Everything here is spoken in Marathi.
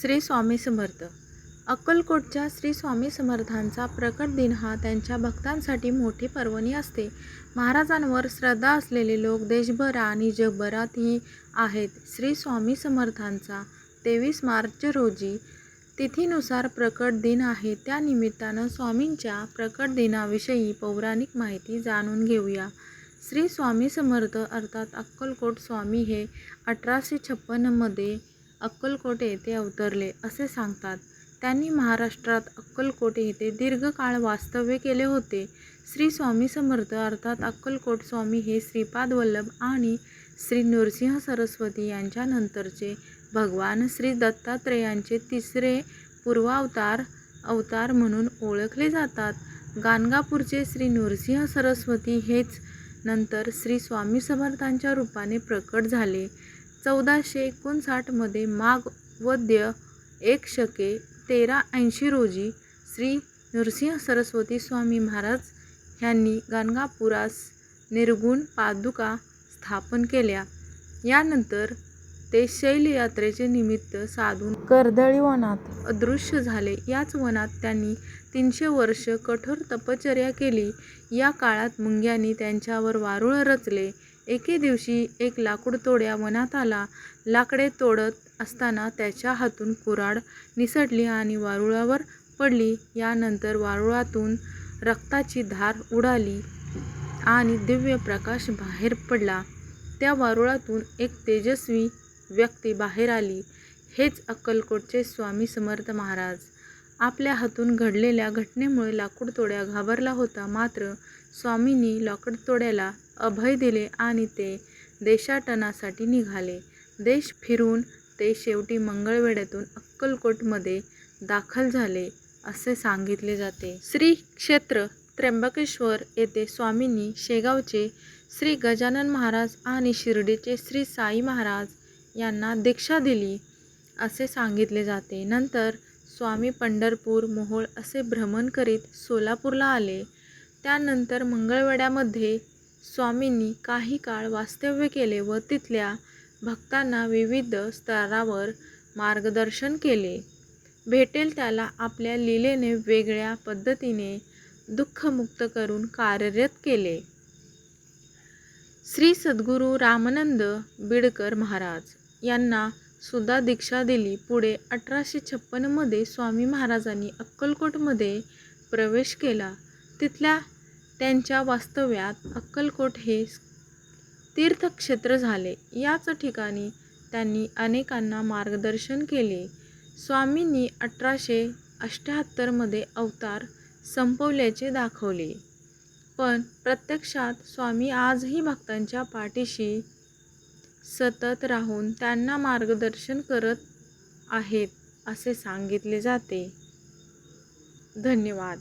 श्री स्वामी समर्थ. अक्कलकोटच्या श्री स्वामी समर्थांचा प्रकट दिन हा त्यांच्या भक्तांसाठी मोठी पर्वणी असते. महाराजांवर श्रद्धा असलेले लोक देशभर आणि जगभरातही आहेत. श्री स्वामी समर्थांचा तेवीस मार्च रोजी तिथीनुसार प्रकट दिन आहे. त्या निमित्तानं स्वामींच्या प्रकट दिनाविषयी पौराणिक माहिती जाणून घेऊया. श्री स्वामी समर्थ अर्थात अक्कलकोट स्वामी हे अठराशे छप्पन्नमध्ये अक्कलकोट येथे अवतरले असे सांगतात. त्यांनी महाराष्ट्रात अक्कलकोट येथे दीर्घकाळ वास्तव्य केले होते. श्री स्वामी समर्थ अर्थात अक्कलकोट स्वामी हे श्रीपाद वल्लभ आणि श्री नृसिंह सरस्वती यांच्यानंतरचे भगवान श्री दत्तात्रेयांचे तिसरे पूर्वावतार अवतार म्हणून ओळखले जातात. गाणगापूरचे श्री नृसिंह सरस्वती हेच नंतर श्री स्वामी समर्थांच्या रूपाने प्रकट झाले. चौदाशे एकोणसाठमध्ये माघ वद्य एक शके तेरा ऐंशी रोजी श्री नृसिंह सरस्वती स्वामी महाराज ह्यांनी गाणगापुरास निर्गुण पादुका स्थापन केल्या. यानंतर ते शैलयात्रेचे निमित्त साधून कर्दळी वनात अदृश्य झाले. याच वनात त्यांनी तीनशे वर्ष कठोर तपश्चर्या केली. या काळात मुंग्यांनी त्यांच्यावर वारुळ रचले. एके दिवशी एक लाकूड तोड्या वनात आला. लाकडे तोडत असताना त्याच्या हातून कुऱ्हाड निसटली आणि वारुळावर पडली. यानंतर वारुळातून रक्ताची धार उडाली आणि दिव्य प्रकाश बाहेर पडला. त्या वारुळातून एक तेजस्वी व्यक्ती बाहेर आली. हेच अक्कलकोटचे स्वामी समर्थ महाराज. आपल्या हातून घडलेल्या घटनेमुळे लाकूड तोड्या घाबरला होता. मात्र स्वामींनी लाकूड तोड्याला अभय दिले आणि ते देशाटनासाठी निघाले. देश फिरून ते शेवटी मंगळवेड्यातून अक्कलकोटमध्ये दाखल झाले असे सांगितले जाते. श्री क्षेत्र त्र्यंबकेश्वर येथे स्वामींनी शेगावचे श्री गजानन महाराज आणि शिर्डीचे श्री साई महाराज यांना दीक्षा दिली असे सांगितले जाते. नंतर स्वामी पंढरपूर मोहोळ असे भ्रमण करीत सोलापूरला आले. त्यानंतर मंगळवेड्यामध्ये स्वामींनी काही काळ वास्तव्य केले व तिथल्या भक्तांना विविध स्तरावर मार्गदर्शन केले. भेटेल त्याला आपल्या लीलेने वेगळ्या पद्धतीने दुःखमुक्त करून कार्यरत केले. श्री सद्गुरू रामानंद बिडकर महाराज यांना सुद्धा दीक्षा दिली. पुढे अठराशे छप्पनमध्ये स्वामी महाराजांनी अक्कलकोटमध्ये प्रवेश केला. तिथल्या त्यांच्या वास्तव्यात अक्कलकोट हे तीर्थक्षेत्र झाले. याच ठिकाणी त्यांनी अनेकांना मार्गदर्शन केले. स्वामींनी अठराशे अष्ट्याहत्तरमध्ये अवतार संपवल्याचे दाखवले. पण प्रत्यक्षात स्वामी आजही भक्तांच्या पाठीशी सतत राहून त्यांना मार्गदर्शन करत आहेत असे सांगितले जाते. धन्यवाद.